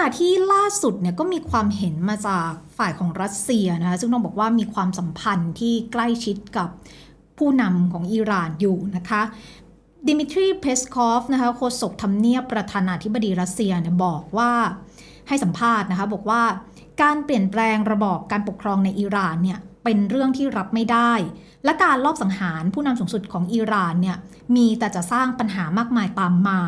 ณะที่ล่าสุดเนี่ยก็มีความเห็นมาจากฝ่ายของรัสเซียนะคะซึ่งต้องบอกว่ามีความสัมพันธ์ที่ใกล้ชิดกับผู้นำของอิหร่านอยู่นะคะดิมิทรีเพสคอฟนะคะโฆษกทำเนียบประธานาธิบดีรัสเซียเนี่ยบอกว่าให้สัมภาษณ์นะคะบอกว่าการเปลี่ยนแปลงระบอบการปกครองในอิหร่านเนี่ย เป็นเรื่องที่รับไม่ได้ และการลอบสังหารผู้นำสูงสุดของอิหร่านเนี่ยมีแต่จะสร้างปัญหามากมายตามมา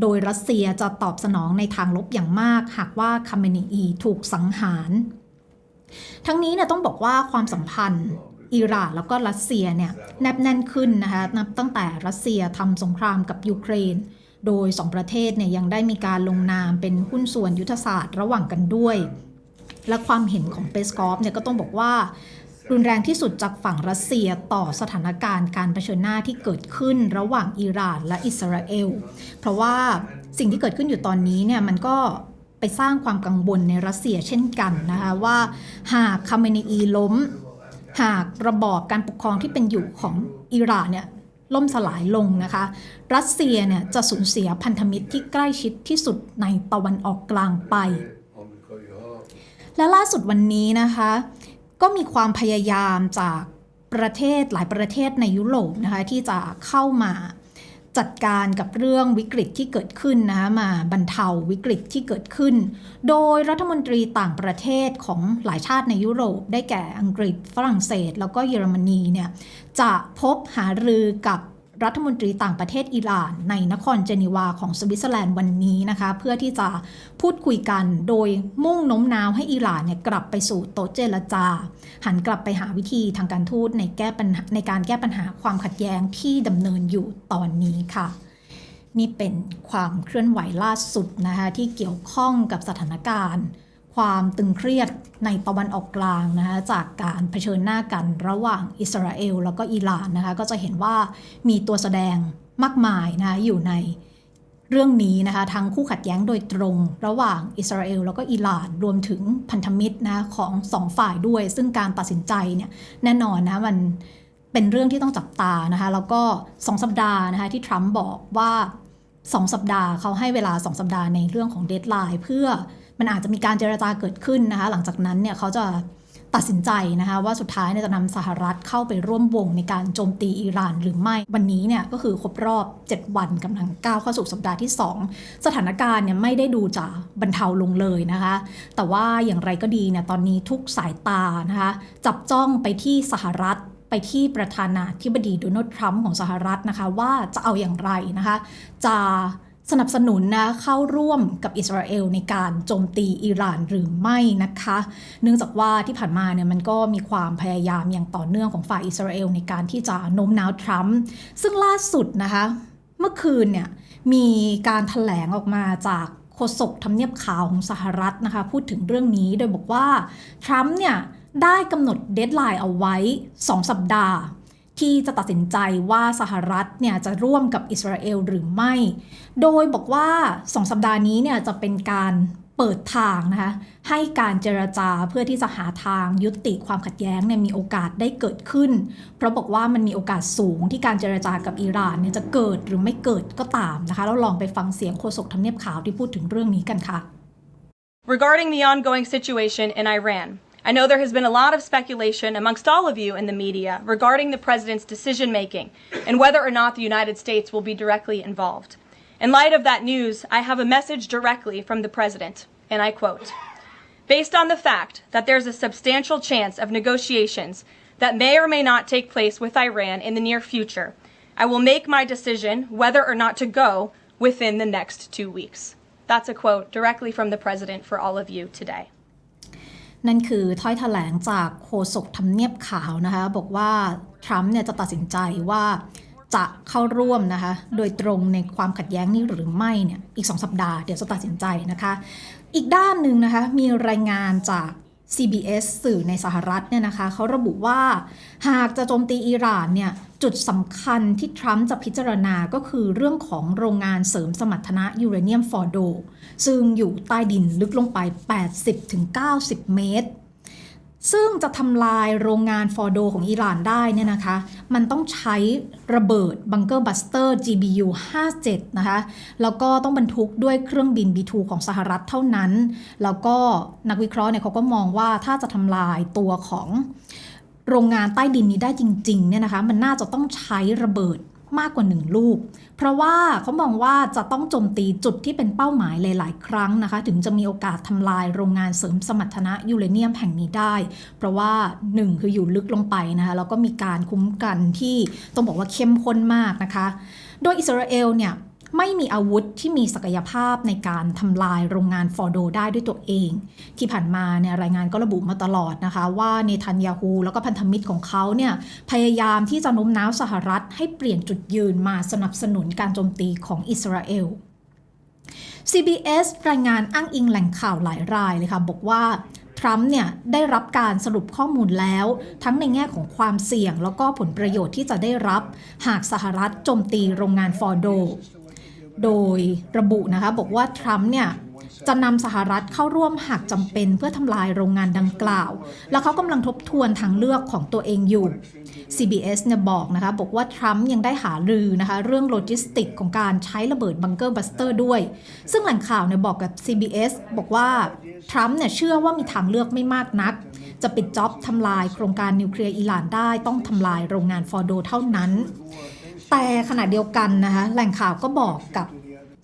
โดยรัสเซียจะตอบสนองในทางลบอย่างมาก หากว่าคาเมนีอีถูกสังหาร ทั้งนี้เนี่ยต้องบอกว่าความสัมพันธ์อิหร่านแล้วก็รัสเซียเนี่ยแนบแน่นขึ้นนะคะนับตั้งแต่รัสเซียทำสงครามกับยูเครน โดยสองประเทศเนี่ยยังได้มีการลงนามเป็นหุ้นส่วนยุทธศาสตร์ระหว่างกันด้วยและความเห็นของเปสกอฟเนี่ยก็ต้องบอกว่า รุนแรงที่สุดจากฝั่งรัสเซียต่อสถานการณ์การเผชิญหน้าที่เกิดขึ้นระหว่างอิหร่านและอิสราเอล เพราะว่าสิ่งที่เกิดขึ้นอยู่ตอนนี้เนี่ยมันก็ไปสร้างความกังวลในรัสเซียเช่นกันนะคะว่าหากคาเมนีอีล้ม หากระบอบการปกครองที่เป็นอยู่ของอิหร่านเนี่ยล่มสลายลงนะคะ รัสเซียเนี่ยจะสูญเสียพันธมิตรที่ใกล้ชิดที่สุดในตะวันออกกลางไป และล่าสุดวันนี้นะคะ ก็มีความพยายามจากประเทศหลายประเทศในยุโรปนะคะที่จะเข้ามาจัดการกับเรื่องวิกฤตที่เกิดขึ้นนะคะมาบรรเทาวิกฤตที่เกิดขึ้น โดยรัฐมนตรีต่างประเทศของหลายชาติในยุโรป ได้แก่อังกฤษฝรั่งเศส แล้วก็เยอรมนีเนี่ยจะพบหารือกับ รัฐมนตรีต่างประเทศอิหร่าน ในนครเจนีวาของสวิตเซอร์แลนด์วันนี้นะคะ เพื่อที่จะพูดคุยกันโดยมุ่งโน้มน้าวให้อิหร่านเนี่ยกลับไปสู่โต๊ะเจรจา หันกลับไปหาวิธีทางการทูตในแก้ปัญหาในการแก้ปัญหาความขัดแย้งที่ดำเนินอยู่ตอนนี้ค่ะนี่เป็นความเคลื่อนไหวล่าสุดนะคะที่เกี่ยวข้องกับสถานการณ์ ความตึงเครียดในตะวันออกกลางนะคะจากการเผชิญหน้ากันระหว่างอิสราเอลแล้วก็อิหร่านนะคะก็จะเห็นว่ามีตัวแสดงมากมายนะคะอยู่ในเรื่องนี้นะคะทั้งคู่ขัดแย้งโดยตรงระหว่างอิสราเอลแล้วก็อิหร่านรวมถึงพันธมิตรนะของสองฝ่ายด้วย ซึ่งการตัดสินใจเนี่ยแน่นอนนะมันเป็นเรื่องที่ต้องจับตานะคะแล้วก็สองสัปดาห์นะคะที่ทรัมป์บอกว่า2สัปดาห์เขาให้เวลา2สัปดาห์ในเรื่องของเดทไลน์เพื่อ มันอาจจะมีการเจรจาเกิดขึ้นนะคะ หลังจากนั้นเนี่ยเขาจะตัดสินใจนะคะว่าสุดท้ายจะนำสหรัฐเข้าไปร่วมวงในการโจมตีอิหร่านหรือไม่ วันนี้เนี่ยก็คือครบรอบ 7 วันกำลังก้าวเข้าสู่สัปดาห์ที่ 2 สถานการณ์เนี่ยไม่ได้ดูจะบรรเทาลงเลยนะคะ แต่ว่าอย่างไรก็ดีเนี่ยตอนนี้ทุกสายตานะคะจับจ้องไปที่สหรัฐไปที่ประธานาธิบดีโดนัลด์ทรัมป์ของสหรัฐนะคะว่าจะเอาอย่างไรนะคะจะ สนับสนุนนะเข้าร่วมกับอิสราเอลในการโจมตีอิหร่านหรือไม่นะคะ เนื่องจากว่าที่ผ่านมาเนี่ยมันก็มีความพยายามอย่างต่อเนื่องของฝ่ายอิสราเอลในการที่จะโน้มน้าวทรัมป์ซึ่งล่าสุดนะคะ เมื่อคืนเนี่ยมีการถแถลงออกมาจากโฆษกทำเนียบขาวของสหรัฐนะคะ พูดถึงเรื่องนี้โดยบอกว่า ทรัมป์เนี่ยได้กำหนดเดทไลน์เอาไว้ 2 สัปดาห์ ที่จะตัดสินใจว่าสหรัฐเนี่ยจะร่วมกับอิสราเอลหรือไม่ โดยบอกว่า2สัปดาห์นี้เนี่ยจะเป็นการเปิดทางนะคะให้การเจรจาเพื่อที่จะหาทางยุติความขัดแย้งเนี่ยมีโอกาสได้เกิดขึ้น เพราะบอกว่ามันมีโอกาสสูงที่การเจรจากับอิหร่านเนี่ยจะเกิดหรือไม่เกิดก็ตามนะคะแล้วลองไปฟังเสียงโฆษกทำเนียบขาวที่พูดถึงเรื่องนี้กันค่ะ Regarding the ongoing situation in Iran, I know there has been a lot of speculation amongst all of you in the media regarding the president's decision making and whether or not the United States will be directly involved. In light of that news, I have a message directly from the president, and I quote Based on the fact that there's a substantial chance of negotiations that may or may not take place with Iran in the near future, I will make my decision whether or not to go within the next two weeks. That's a quote directly from the president for all of you today. นั่นคือถ้อยแถลงจากโฆษกทำเนียบขาวนะคะ บอกว่า ทรัมป์เนี่ยจะตัดสินใจว่าจะเข้าร่วมนะคะ โดยตรงในความขัดแย้งนี้หรือไม่เนี่ยอีก 2 สัปดาห์เดี๋ยวจะตัดสินใจนะคะ อีกด้านหนึ่งนะคะ มีรายงานจาก CBS สื่อในสหรัฐเนี่ยนะคะเขาระบุว่า หากจะโจมตีอิหร่านเนี่ยจุดสำคัญที่ทรัมป์จะพิจารณาก็คือเรื่องของโรงงานเสริมสมรรถนะยูเรเนียมฟอร์โด ซึ่งอยู่ใต้ดินลึกลงไป 80-90 เมตร ซึ่งจะทำลายโรงงานฟอร์โดของอิหร่านได้เนี่ยนะคะ มันต้องใช้ระเบิดบังเกอร์บัสเตอร์ GBU 57 นะคะ แล้วก็ต้องบรรทุกด้วยเครื่องบิน B2 ของสหรัฐเท่านั้น แล้วก็นักวิเคราะห์เนี่ยเขาก็มองว่าถ้าจะทำลายตัวของโรงงานใต้ดินนี้ได้จริงๆเนี่ยนะคะ มันน่าจะต้องใช้ระเบิด มากกว่าหนึ่งลูก เพราะว่าเขามองว่าจะต้องโจมตีจุดที่เป็นเป้าหมายหลาย ๆ ครั้งนะคะ ถึงจะมีโอกาสทำลายโรงงานเสริมสมรรถนะยูเรเนียมแห่งนี้ได้ เพราะว่า 1 คืออยู่ลึกลงไปนะคะ แล้วก็มีการคุ้มกันที่ต้องบอกว่าเข้มข้นมากนะคะ โดยอิสราเอลเนี่ย ไม่มีอาวุธที่มีศักยภาพในการทำลายโรงงานฟอร์โดได้ด้วยตัวเอง ที่ผ่านมาเนี่ยรายงานก็ระบุมาตลอดนะคะ ว่าเนทันยาฮูแล้วก็พันธมิตรของเขาเนี่ยพยายามที่จะโน้มน้าวสหรัฐ ให้เปลี่ยนจุดยืนมาสนับสนุนการโจมตีของอิสราเอล CBS รายงานอ้างอิงแหล่งข่าวหลายรายเลยค่ะ บอกว่าทรัมป์เนี่ยได้รับการสรุปข้อมูลแล้ว ทั้งในแง่ของความเสี่ยง แล้วก็ผลประโยชน์ที่จะได้รับ หากสหรัฐโจมตีโรงงานฟอร์โด โดยระบุนะคะบอกว่าทรัมป์เนี่ยจะนำสหรัฐเข้าร่วมหากจำเป็นเพื่อทำลายโรงงานดังกล่าว แล้วเขากำลังทบทวนทางเลือกของตัวเองอยู่ CBS เนี่ยบอกนะคะบอกว่าทรัมป์ยังได้หารือนะคะเรื่องโลจิสติกของการใช้ระเบิดบังเกอร์บัสเตอร์ด้วย ซึ่งแหล่งข่าวเนี่ยบอกกับ CBS บอกว่าทรัมป์เนี่ยเชื่อว่ามีทางเลือกไม่มากนัก จะปิดจ็อบทำลายโครงการนิวเคลียร์อิหร่านได้ต้องทำลายโรงงานฟอร์โดเท่านั้น แต่ขณะเดียวกันนะคะแหล่งข่าวก็บอกกับ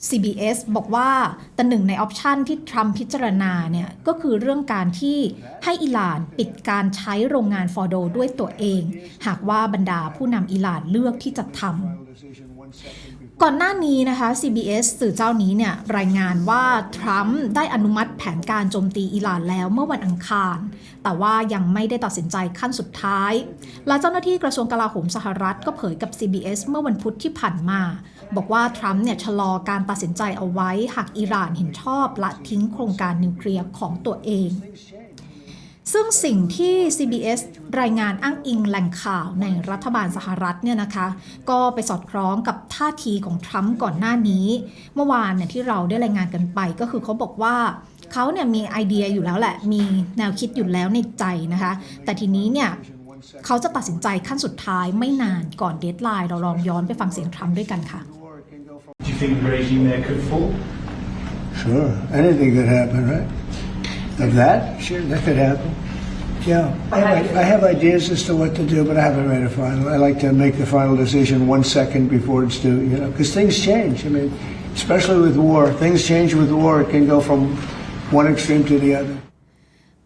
CBS บอกว่าแต่หนึ่งในออปชันที่ทรัมป์พิจารณาเนี่ยก็คือเรื่องการที่ให้อิหร่านปิดการใช้โรงงานฟอร์โดด้วยตัวเอง หากว่าบรรดาผู้นำอิหร่านเลือกที่จะทำ ก่อนหน้านี้นะคะ CBS สื่อเจ้านี้เนี่ยรายงานว่าทรัมป์ได้อนุมัติแผนการโจมตีอิหร่านแล้วเมื่อวันอังคาร แต่ว่ายังไม่ได้ตัดสินใจขั้นสุดท้าย และเจ้าหน้าที่กระทรวงกลาโหมสหรัฐก็เผยกับ CBS เมื่อวันพุธที่ผ่านมา บอกว่าทรัมป์เนี่ยชะลอการตัดสินใจเอาไว้หากอิหร่านเห็นชอบละทิ้งโครงการนิวเคลียร์ของตัวเอง ซึ่งสิ่งที่ CBS รายงานอ้างอิงแหล่งข่าวในรัฐบาลสหรัฐเนี่ยนะคะ ก็ไปสอดคล้องกับท่าทีของทรัมป์ก่อนหน้านี้ เมื่อวานเนี่ยที่เราได้รายงานกันไปก็คือเขาบอกว่าเขาเนี่ยมีไอเดียอยู่แล้วแหละ มีแนวคิดอยู่แล้วในใจนะคะ แต่ทีนี้เนี่ยเขาจะตัดสินใจขั้นสุดท้ายไม่นานก่อนเดทไลน์เราลองย้อนไปฟังเสียงทรัมป์ด้วยกันค่ะ Do you think the regime there could fall? Sure, anything could happen, right? Of that, sure, that could happen. Yeah, I have, I have ideas as to what to do, but I haven't made a final. I like to make the final decision one second before it's due, you know, because things change. I mean, especially with war, things change with war. It can go from one extreme to the other.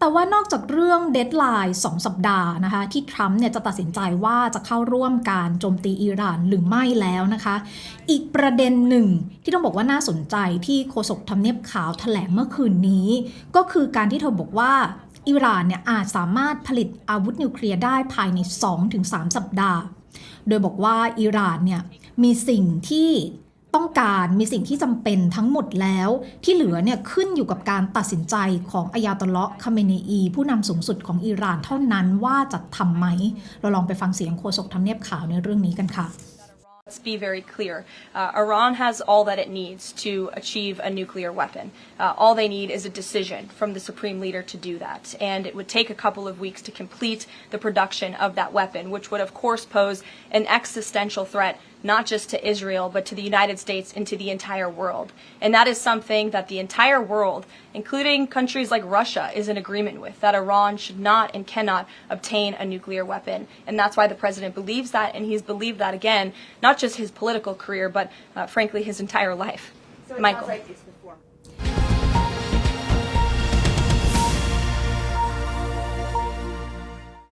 แต่ว่านอกจากเรื่องเดทไลน์2สัปดาห์นะคะ ที่ทรัมป์เนี่ยจะตัดสินใจว่าจะเข้าร่วมการโจมตีอิหร่านหรือไม่แล้วนะคะ อีกประเด็นหนึ่งที่ต้องบอกว่าน่าสนใจที่โฆษกทำเนียบขาวแถลงเมื่อคืนนี้ ก็คือการที่เธอบอกว่าอิหร่านเนี่ยอาจสามารถผลิตอาวุธนิวเคลียร์ได้ภายใน 2-3 สัปดาห์ โดยบอกว่าอิหร่านเนี่ยมีสิ่งที่ ต้องการมีสิ่งที่จำเป็นทั้งหมดแล้ว ที่เหลือเนี่ยขึ้นอยู่กับการตัดสินใจของอายาตลเลาะคาเมเนอี ผู้นำสูงสุดของอิหร่านเท่านั้นว่าจะทํำไหม เราลองไปฟังเสียงโฆษกทำเนียบขาวในเรื่องนี้กันค่ะ Let's be very clear. Uh, Iran has all that it needs to achieve a nuclear weapon. Uh, all they need is a decision from the supreme leader to do that. And it would take a couple of weeks to complete the production of that weapon, which would, of course, pose an existential threat not just to Israel, but to the United States and to the entire world. And that is something that the entire world, including countries like Russia, is in agreement with that Iran should not and cannot obtain a nuclear weapon. And that's why the president believes that, and he's believed that again, not just his political career, but uh, frankly, his entire life. So Michael. like it's the former.